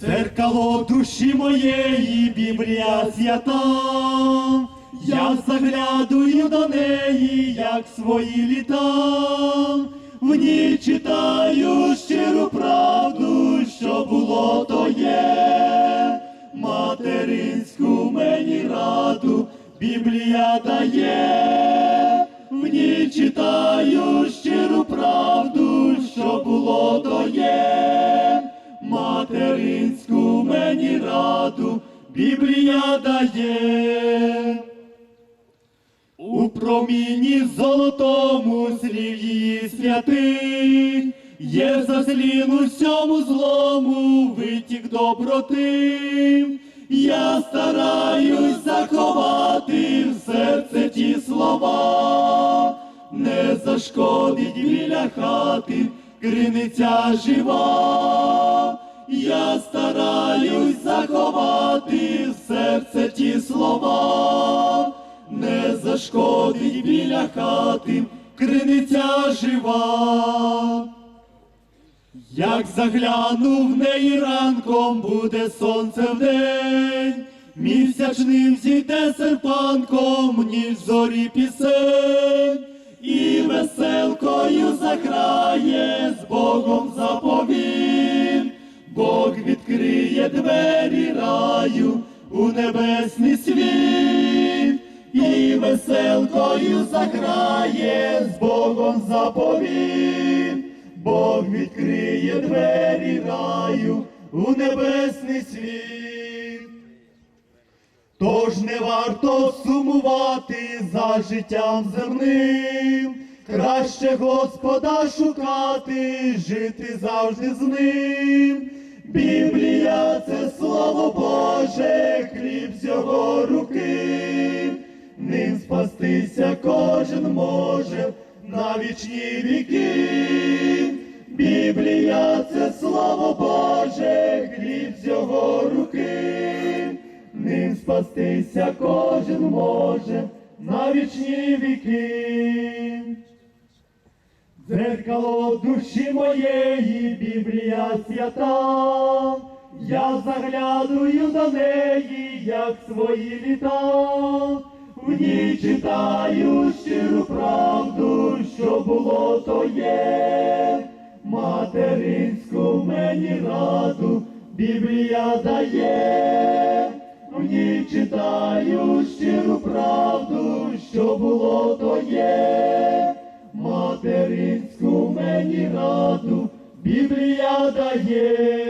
Дзеркало душі моєї, Біблія свята, я заглядую до неї, як свої літа, в ній читаю щиру правду, що було, то є, материнську мені раду, Біблія дає, в ній читаю щиру правду, що було, то є материнську мені раду Біблія дає. У проміні золотому слів її святих, є заслін усьому злому витік доброти. Я стараюсь заховати в серце ті слова, не зашкодить біля хати криниця жива. Я стараюсь заховати в серце ті слова, не зашкодить біля хати криниця жива. Як загляну в неї ранком, буде сонце вдень, місячним зійде серпанком, ніж зорі пісень, і веселкою заграє з Богом заповім. Відкриє двері раю у небесний світ, і веселкою заграє з Богом заповім. Бог відкриє двері раю у небесний світ. Тож не варто сумувати за життям земним, краще Господа шукати, жити завжди з ним. Біблія це слово Боже, хліб з його руки, ним спастися кожен може на вічні віки. Біблія це слово Боже, хліб з його руки, ним спастися кожен може на вічні віки. Дзеркало душі моєї, Біблія свята, я заглядую до неї, як свої літа, в ній читаю щиру правду, що було, то є, материнську мені раду, Біблія дає, в ній читаю щиру правду, що було, то є. Раду Біблія дає.